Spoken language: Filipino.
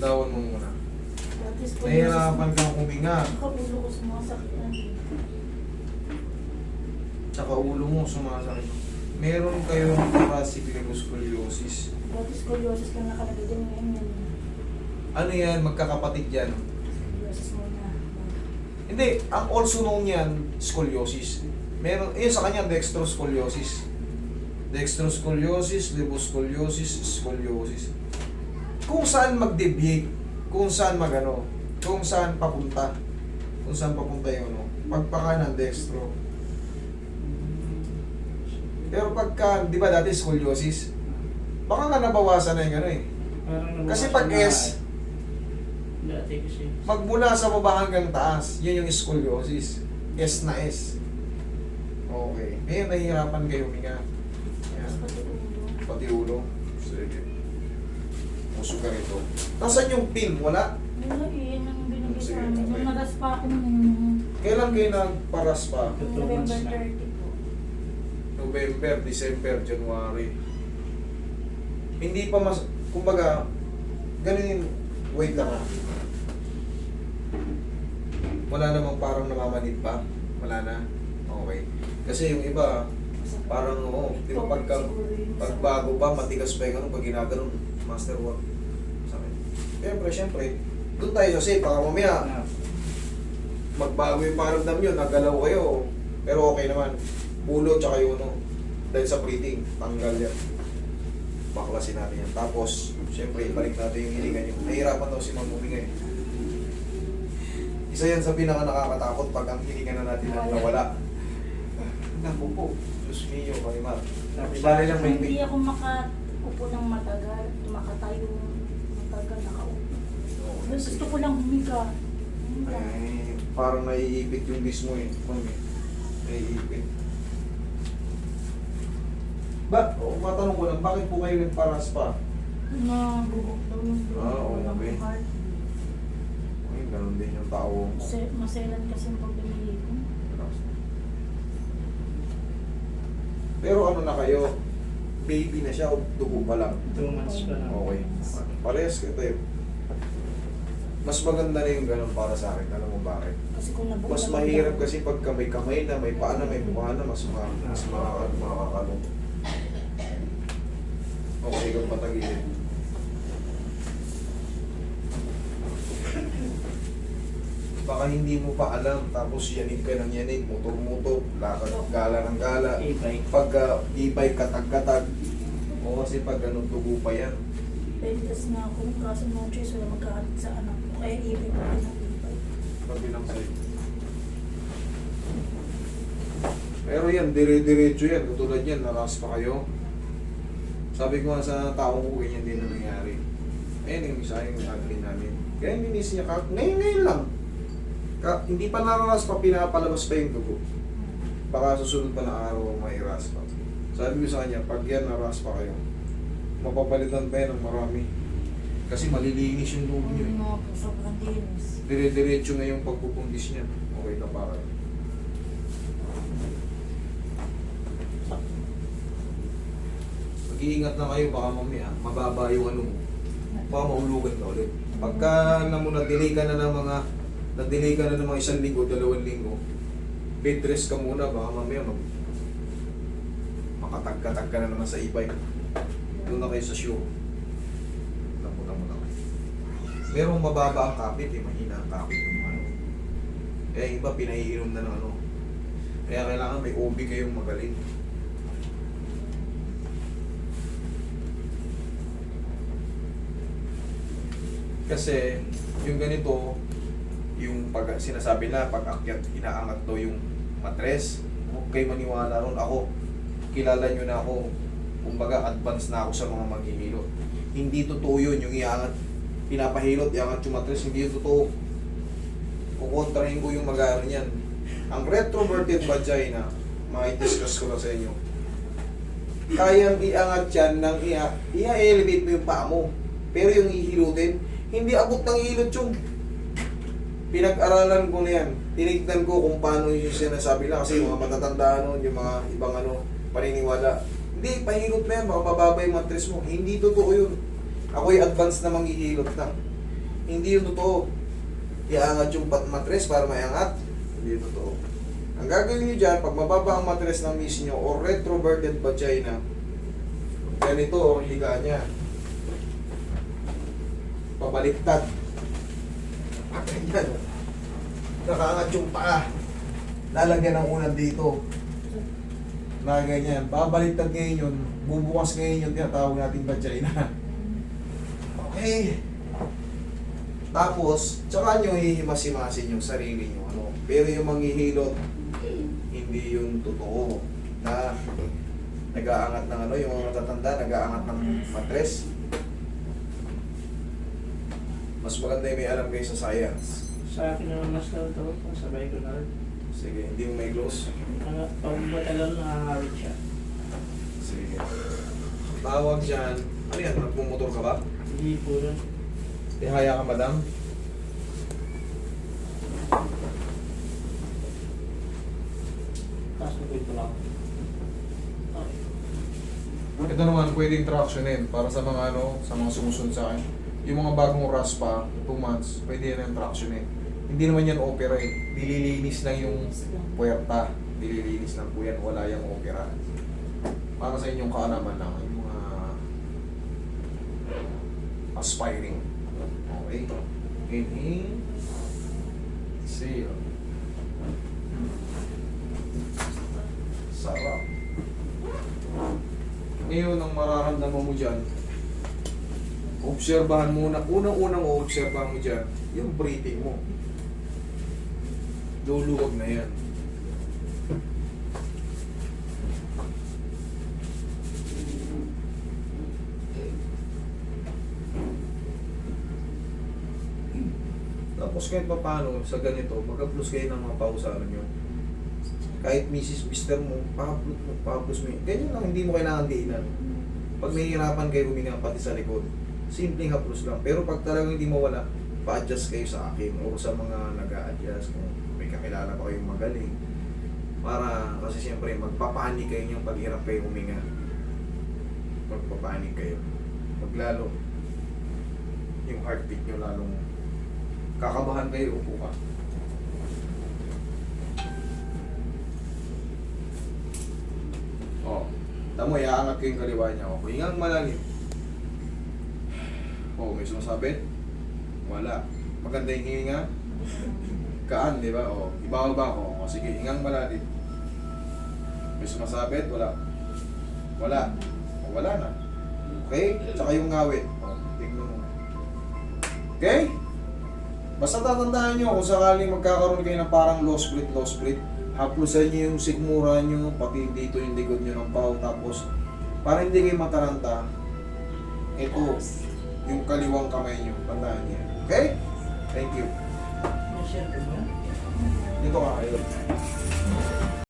bitawan mo muna. Scoliosis. Nahihirapan kang huminga. Kaulo ko sumasakit na. Tsaka ulo mo sumasakit. Meron kayong parasicleroscoliosis. Dati scoliosis lang nakalagay din ngayon yan. Ano yan? Magkakapatid yan. Scoliosis muna. Hindi, ang also known yan, scoliosis. Meron, yun sa kanya, dextroscoliosis. Dextroscoliosis, liboscoliosis, scoliosis. Kung saan mag-deviate, kung saan magano, kung saan papunta, kung saan papunta yung ano, pagpakanan, dextro. Pero pagka, di ba dati scoliosis, baka nga nabawasan na yung ano eh. Kasi pag S, eh. Dati kasi. magmula sa baba hanggang taas, yun yung scoliosis. S na S. Okay. Ngayon, nahihirapan kayo huminga. Pati ulo. Pati ulo. Puso ka rito. Nasaan yung pin? Wala? Wala eh, yan ang binigay sa Sige, amin. okay. Nung nagaspa ako nung Kailan kayo nagparas pa? Two November months na. 30 po. November, December, January. Hindi pa mas... Kumbaga, ganun yung... Wait lang ah. Wala namang parang namamanid pa. Wala na. Okay. Kasi yung iba, parang oo, di ba pagka Siguro yun sa- pagbago pa, matigas pa yung ano, pag ginaganon, master one. Sakit. Siyempre, siyempre, doon tayo sa safe, baka mamaya, magbago yung pakiramdam nyo, nagalaw kayo, pero okay naman. Ulo tsaka yung ano, dahil sa breathing, tanggal yan. Baklasin natin yan. Tapos, siyempre, ibalik natin yung hilinga nyo. Nahihirapan daw si Ma'am huminga eh. Isa yan sa pinaka nakakatakot pag ang hilinga na natin ang nawala. Naku po, Diyos mio, kay Ma'am. Tapos Bali lang may Hindi ako makaupo ng matagal, makatayo matagal, nakaupo. Mas gusto ko lang humiga. Ay, parang naiipit yung bis mo eh. Ma'am eh. Naiipit. Ba, oh, matanong ko lang, bakit po kayo nagparas pa? Nabubok daw yung brain Ah, oo, okay. Ay, ganun din yung tao mo. Mase- Maselan kasi yung pag binili ko. Pero ano na kayo, baby na siya o dugo pa lang. two months pa lang. Okay. Parehas kita eh. Mas maganda na yung ganun para sa akin. Alam mo bakit? Kasi kung nabuo Mas mahirap kasi pagka may kamay na, may paa na, may mukha na, mas, ma mas makaka- makakakalong. Okay, kang patagilid. Baka hindi mo pa alam, tapos yanig ka ng yanig, motor-motor, lakad, gala ng gala. E-bike. Pagka ibay katag-katag, o kasi pag ganun dugo pa yan. Pwede na ako, kaso no choice, wala magkahalit sa anak ko. Kaya ibig ko rin ang ibig. Kabilang side. Pero yan, dire-diretso yan. Katulad yan, naras pa kayo. Sabi ko nga sa tao ko, ganyan din na nangyari. Ayun yung isa yung admin namin. Kaya minis niya ka, ngayon ngayon lang. Ka, hindi pa nararas pa, pinapalabas pa yung dugo. Baka susunod pa na araw may iras pa. Sabi ko sa kanya, pag yan naras pa kayo, mapapalitan pa yan ng marami. Kasi malilinis yung dugo niyo. eh. Mga po, sobrang dinis. Dire-diretso na yung pagpupundis niya. Okay na para. Mag-iingat na kayo, baka mamaya, mababa yung ano mo. Baka mahulugan ka ulit. Pagka na mo na-delay ka na ng mga, na-delay ka na ng mga isang linggo, dalawang linggo, bed rest ka muna, baka mamaya mag, makatagkatag ka na naman sa e-bike. Doon na kayo sa show. Lamputan mo kayo. Merong mababa ang kapit eh, mahina ang kapit ng ano. Kaya yung iba pinaiinom na ng ano. Kaya kailangan may OB kayong magaling. Kasi yung ganito, yung pag sinasabi na pag akyat, inaangat daw yung matres. Huwag kayo maniwala ron. Ako, kilala nyo na ako. Kumbaga, advance na ako sa mga maghihilot. Hindi totoo yun, yung iangat, pinapahilot, iangat yung matres, hindi yun totoo. Kukontrahin ko yung mag-aaral niyan. Ang retroverted vagina, makikiskas ko na sa inyo. Kayang iangat yan ng ia, ia-elevate mo yung paa mo. Pero yung ihilutin, hindi abot ng hilot yung pinag-aralan ko na yan. Tinignan ko kung paano yung sinasabi lang kasi yung mga matatanda noon, yung mga ibang ano, paniniwala. Hindi, pahilot na yan, baka bababa yung mattress mo. Hindi totoo yun. Ako'y advance na manghihilot lang. Hindi yung totoo. Iangat yung pat matres para mayangat. Hindi yung totoo. Ang gagawin nyo dyan, pag mababa ang matres ng miss nyo o retroverted vagina, ganito o higa niya. Pabaliktad. Ganyan. Nakaangat yung paa. Lalagyan ng unan dito. Na ganyan. Babaliktad ngayon yun. Bubukas ngayon yung tinatawag nating vagina. Okay. Tapos, tsaka nyo hihimas-himasin yung sarili nyo. Ano. Pero yung manghihilot, hindi yung totoo. Na nag-aangat ng ano, yung mga matatanda, nag-aangat ng matres. Mas maganda yung may alam kayo sa science. Sa akin naman mas daw ito, sabay ko na rin. Sige, hindi mo may close. Ano, pag matagal nakakawit siya. Sige. Tawag dyan. Ano yan? Nagmumotor ka ba? Hindi po rin. Ihaya ka, madam. Tapos na ito lang. Ito naman, pwedeng tractionin para sa mga ano, sa mga sumusunod sa akin. Yung mga bagong raspa, 2 months, pwede yan ang tractionin. Hindi naman yan opera eh. Dililinis lang yung puwerta. Dililinis lang po yan, wala yung opera. Para sa inyong kaalaman lang, yung mga aspiring. Okay. Inhale. Exhale. Sarap. Ngayon, ang mararamdaman mo dyan, obserbahan muna, unang-unang obserbahan mo dyan, yung breathing mo. Luluwag na yan. Tapos kahit pa paano, sa ganito, mag-upload kayo ng mga pausahan nyo. Kahit Mrs. Mister mo, pa-upload mo, pa-upload mo. Ganyan lang, hindi mo kailangan diinan. Pag nahihirapan kayo huminga pati sa likod, simpleng haplos lang. Pero pag talagang hindi mawala, pa-adjust kayo sa akin o sa mga nag adjust kung may kakilala pa kayong magaling. Para, kasi siyempre, magpapanik kayo niyang paghirap kayo huminga. Magpapanik kayo. Maglalo. Yung heartbeat nyo lalong kakabahan kayo, upo ka. Oh, tamo, iaangat ko yung kaliwa niya. Oh, hingang malalim. Oh, may sumasabit? Wala. Maganda yung hininga? Kaan, di ba? Oh, ibababa ko. Oh, sige, hingang malalim. May sumasabit? Wala. Wala. Oh, wala na. Okay? Tsaka yung ngawit. Oh, tignan mo. Okay? Basta tatandaan nyo kung sakaling magkakaroon kayo ng parang low split, low split, haplusan nyo yung sigmura nyo, pati dito yung likod nyo ng pau, tapos para hindi kayo mataranta, ito, yung kaliwang kamay nyo, tandaan nyo. Okay? Thank you. Dito ka kayo.